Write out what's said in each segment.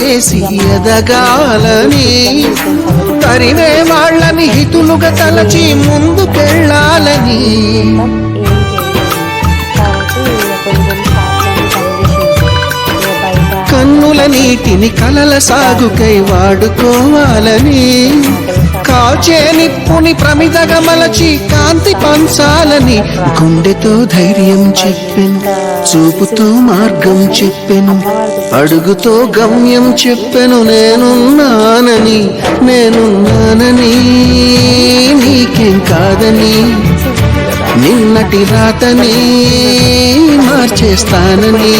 చేసి ఎదగాలని తరిమే వాళ్ళని హితులుగా తలచి ముందుకెళ్ళాలని. బయట నీటిని కలల సాగుకై వాడుకోవాలని. కాచే నిప్పుని ప్రమిదగా మలచి కాంతి పంచాలని గుండెతో ధైర్యం చెప్పెను చూపుతో మార్గం చెప్పెను అడుగుతో గమ్యం చెప్పెను నేనున్నానని నేనున్నానని నీకేం కాదని. నిన్నటి రాతని మార్చేస్తానని.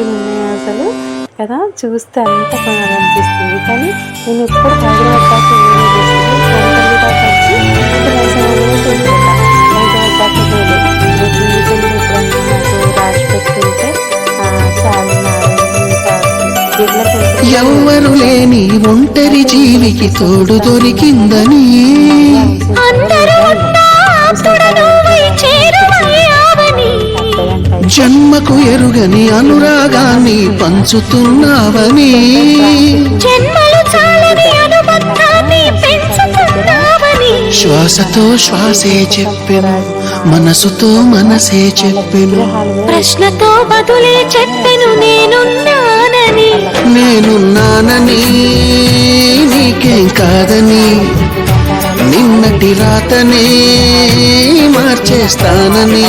మంచిగా ఉన్నాయి అసలు. కదా? చూస్తే అంత కొనాలనిపిస్తుంది కానీ నేను ఎప్పుడు హైదరాబాద్ దాకా వచ్చి హైదరాబాద్ జీవితంలో నాకు రాసి పెట్టుంటే చాలు ఎవ్వరు లేని ఒంటరి జీవికి తోడు దొరికిందని. జన్మకు ఎరుగని అనురాగాన్ని పంచుతున్నావని శ్వాసతో శ్వాసే చెప్పెను మనసుతో మనసే చెప్పెను. ప్రశ్నతో బదులే చెప్పెను నేనున్నానని. నేనున్నానని నీకేం కాదని నిన్నటి రాతనే మార్చేస్తానని.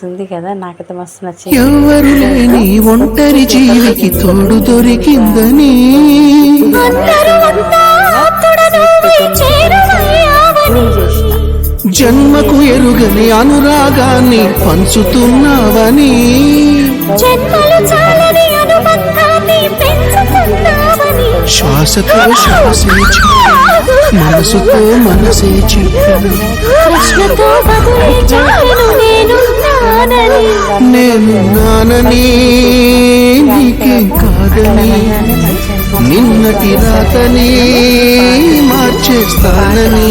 మస్తు ఉంది కదా నాకైతే మస్తు నచ్చింది. ఎవ్వరు లేని ఒంటరి జీవికి తోడు దొరికిందని. జన్మకు ఎరుగని అనురాగాన్ని పంచుతున్నావని. శ్వాసతో శ్వాసే మనసుతో మనసే చెప్పెను నేను నానని నీకే కాదని నిన్నటి రాతని మార్చేస్తానని.